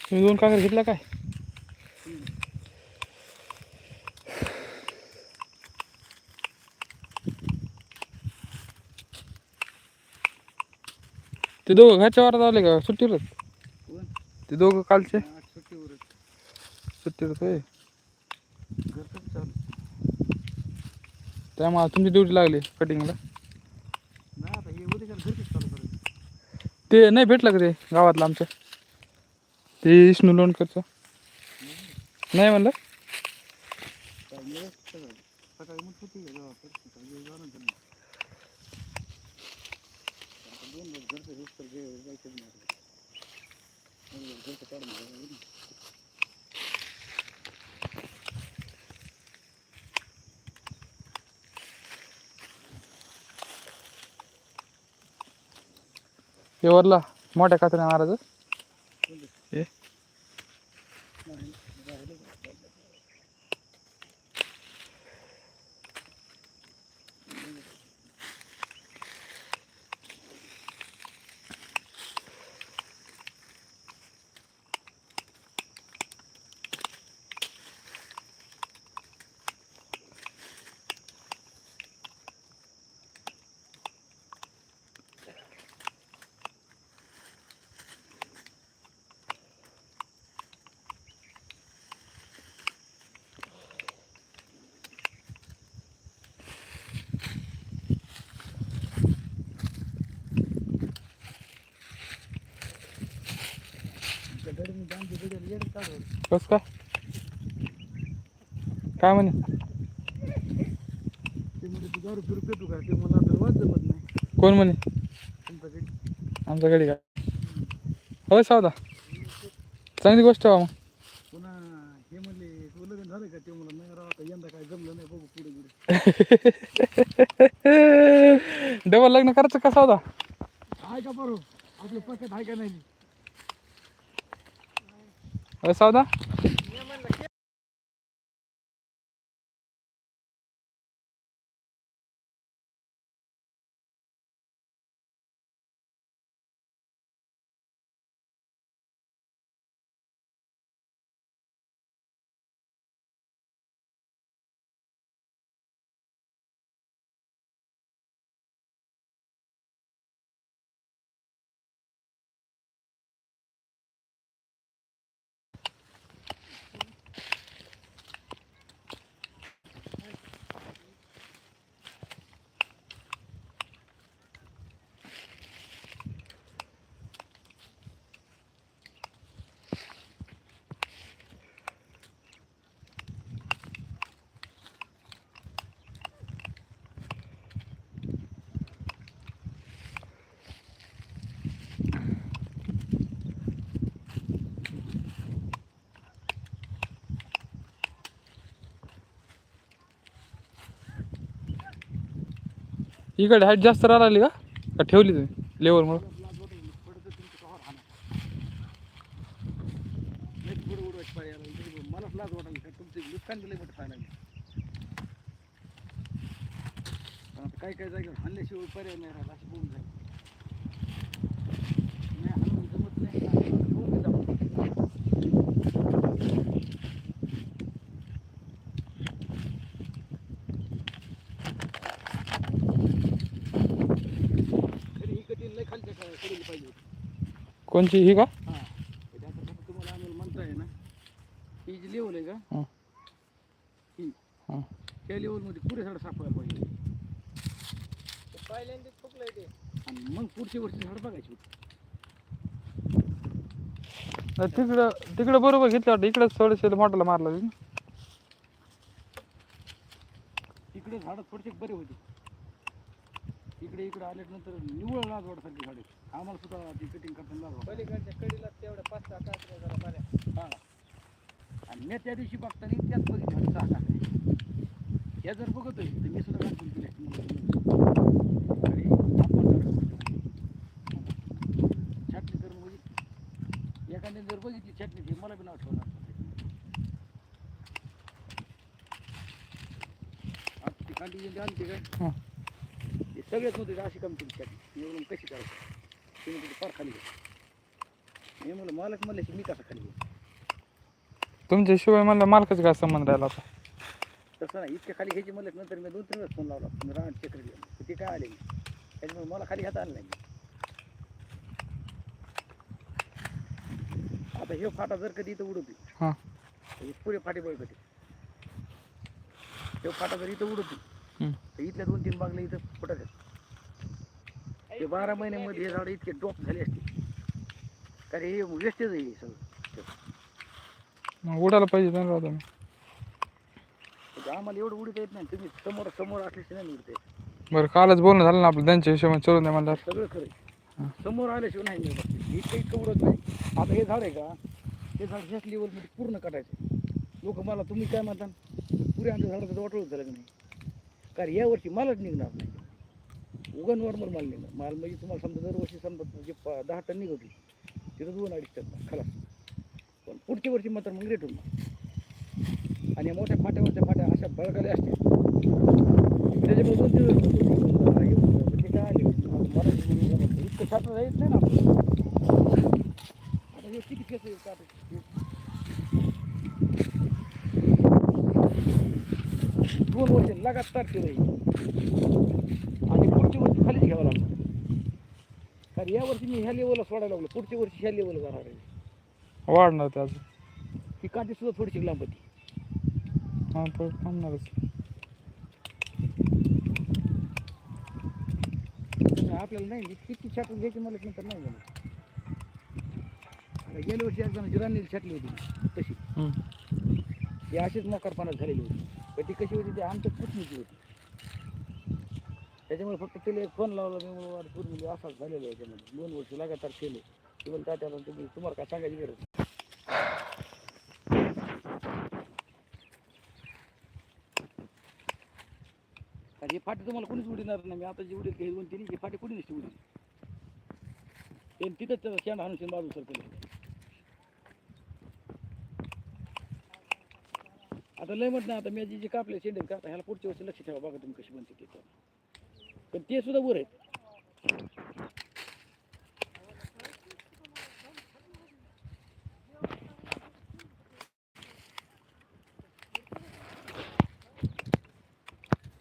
तुम्ही दोन कागद घेतला काय? ते दोघं घरच्या वारात आले का? सुट्टीवर ते दोघं कालचे? सुट्टीवर होय त्यामुळे तुमची ड्युटी लागली कटिंगला ते नाही भेटलं का ते गावातलं आमच्या ते विष्णू लोणकरचं. नाही म्हणलं काय मिळत सगळं सकाळी मग सुट्टी आहे गावाकडे सकाळी जाणं त्यांना आता दोन दिवस घरचं हेच तर जे जायचं नाही दोन दिवस घरचं काढून घ्यावं लागेल. हे वरला मोठ्या कात्र्या महाराज कस काय काय म्हणे? ते का ते नाही कोण म्हणे? तुमचा गडी आमच्या गाडी का? होय सावदा. चांगली गोष्ट आहे बा मग पुन्हा हे का ते नाही काय जमलं नाही बघू डबल लग्न करायचं का सावदा? आहे का बरोबर आपलं पकड आहे का नाही? होय सावदा इकडे हाईट जास्त राहिली का का ठेवली तुम्ही लेवलमुळं लाज वाटत मलाच लाज वाटायली. काय नुकसान मोठं जागेवर हाणल्याशिवाय पर्याय नाही राहिला असं होऊन जाईल नाही हाणून जमत नाही होऊन बी जाऊ. तरी ही कधी लई खालच्या का- कडेला पाहिजे होती. कोणची ही का? हा. तुम्हाला आम्हाला म्हणताय ना ही जी लेवल आहे का? हं. ही. त्या लेवलमध्ये पुरेसाड सापडायला पाहिजे पहिल्यांदा ते आणि मग पुढच्या वर्षी झाड बघायची तिकडं तिकडं बरोबर घेतलं वाटतं. इकडं थोडेसे मोठाला मारला ना. इकडे झाडं थोडेसे बरे होते. इकडे इकडे आल्यानंतर निवळ लाज वाटसारखी झाडे आम्हाला सुद्धा ती कटिंग करताना लाज वाटत पलीकडच्या कडीला तेवढ्या पाच सहा काकड्या जरा बऱ्या हा. आणि मी त्या दिवशी बघताना त्याच बघितलं सहा काकड्या. या जर बघतोय तर मी सुद्धा काढून केली छाटणी करून बघितली. एखाद्या जर बघितली छाटणी ती मला बी नाव ठेवणार खाली गेली आणते काय? सगळेच नव्हते अशी कमी केली छाती एवढं मग कशी करायची तुम्ही तिथे फार खाली घ्या. मी म्हणलं मालक म्हणले मी कसा खाली घेऊ तुमच्या शिवाय मला मालकाचा काय संबंध राहिला आता? तसं नाही इतक्या खाली घ्यायची म्हणलं नंतर मी दोन तीन वेळेस फोन लावला. मी राहण चक्र गेलो ते काय आले नाही. त्याच्यामुळे मला खाली घेता आलं नाही. आता हे फाटा जर कधी इथं उडवते हां. हे पुरे फाटे बळकटे हे फाटा जर इथं उडवते. तर इथल्या दोन तीन बागल्या इथं फुटत आहेत. ते बारा महिन्यामध्ये हे झाडं इतके ड्रॉप झाले असते. कारण हे वेस्टेज आहे हे सगळं. मग उडायला पाहिजे ना राव तुम्ही. आम्हाला एवढं उडीत येत नाही. तुम्ही समोर समोर असल्याशिवाय नाही उडते बरं कालच बोलणं झालं ना आपलं त्यांच्या हिशोबाने चलून द्या म्हणलं सगळं खरं आहे. समोर आल्याशिवाय नाही मिळत इतकं उडत नाही. आता हे झाड आहे का? हे झाड ह्याच लेवलमध्ये पूर्ण काढायचं लोक मला तुम्ही काय म्हणता? पुरे आमच्या झाडाचं वाटवत झालं की नाही? कारण या वर्षी मालच निघणार नाही. उगा नॉर्मल माल निघणार माल म्हणजे तुम्हाला समजा दरवर्षी समजा जे प- दहा टन निघवते तिथं दोन अडीच टन खलास. पण पुढच्या वर्षी मात्र मग रेट होणार आणि मोठ्या फाट्यावरच्या फाट्या अशा बळगाल्या असतात त्याच्यामुळे ते म्हणजे काय इतकं छात्र राहील नाही ना आपलं. आता हे किती केस आहे आता? दोन वर्ष लगातार ते राहील आणि पुढच्या वर्षी खालीच घ्यावं लागतं कारण या वर्षी मी ह्या लेवलला सोडायला लागलो. पुढच्या वर्षी ह्या लेवलला जाणार आहे. वाढणार ते अजून. ही काठी सुद्धा थोडीशी लांब होती हां तो थांबणारच. आपल्याला नाही किती छाटून घ्यायची मला नंतर नाही झालं आता गेल्या वर्षी एकदा जिरांनी छाटली होती. तशी. हं. ती अशीच मोकारपणात झालेली होती. पण ती कशी होती ती आमच्या पुतणीची होती. त्याच्यामुळे फक्त तिला एक फोन लावला मी म्हणून पूर्ण म्हणजे असाच झालेला आहे याच्यामध्ये दोन वर्ष लगातार केले. इव्हन त्या त्याला तुम्ही तुम्हाला काय सांगायची गरज आणि हे फाटी तुम्हाला कोणीच उडणार नाही. मी आता जी उडेल काही दोन तिन्ही हे फाटी कोणी नसते उडील ते तिथंच त्याचा शेंड हाणून शेंड बाजू सर आता लय म्हट नाही आता मी जे कापले शेंड आहेत का आता ह्याला पुढच्या वर्षी लक्ष ठेवा बघा तुम्ही कशी बनते ते. तर. पण ते सुद्धा वर आहेत.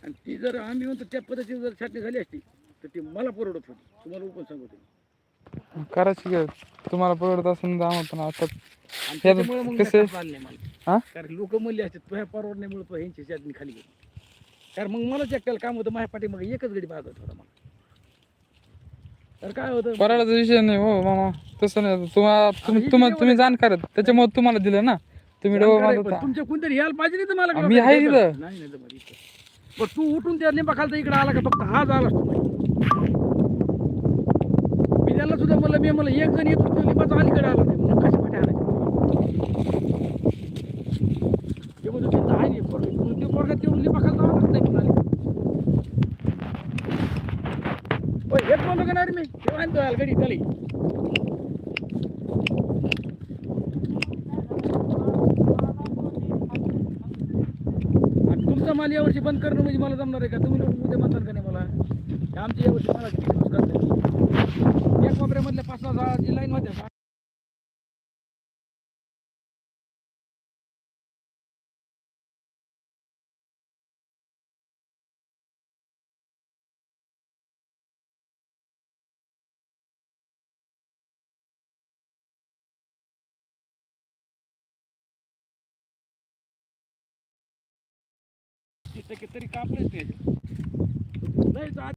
आणि ती जर आम्ही म्हणतो त्या पद्धतीने जर छाटणी झाली असती तर ती मला परवडत होती. तुम्हाला पण सांगतो. करायची तुम्हाला परवडत असेल तर आम्हाला पण आता त्याच्यामुळे मग कसं नाही मला. हा? कारण लोक म्हणले असते तुझ्या परवडण्यामुळे तो ह्यांची छाटणी खाली गेली. कारण मग मला एकट्याला काम होतं माझ्या पाठी मग एकच गडी बागत होता मला. तर काय होतं? विषय नाही हो मामा. तसं नाही तुम्हाला तुम्ही जाणकार आहेत. त्याच्यामुळे तुम्हाला दिलं ना. तुम्ही डोळा जानकार आहे, माझा पण तुमच्या कोणतरी यायला पाहिजे नाही तर मला आम्ही आहे नाही इथं. नाही जमत इथं. पण तू उठून त्या लिंबा खालचा इकडे आला का फक्त हा झाला मी त्याला सुद्धा म्हणलं मी म्हणलं एक जण येतो तो लिंबाचा अलीकडे आला नाही म्हणलं कशा पाठी आला ते म्हणतो तिथं आहे नाही पोरगा. म्हणून ते पोरगा तेवढं लिंबा खालचा आलाच नाही म्हणाले होय, हेच म्हणलो का नाही रे मी तेव्हा तुमचा माल यावर्षी बंद करणं म्हणजे मला जमणार आहे का? तुम्ही उद्या म्हणतात का नाही मला? आमची यावर्षी मला किती दिवस करते कोपऱ्यामधल्या पाच सहा झाडाची लाईन होत्या टक्के तरी कापलेच नाही नाही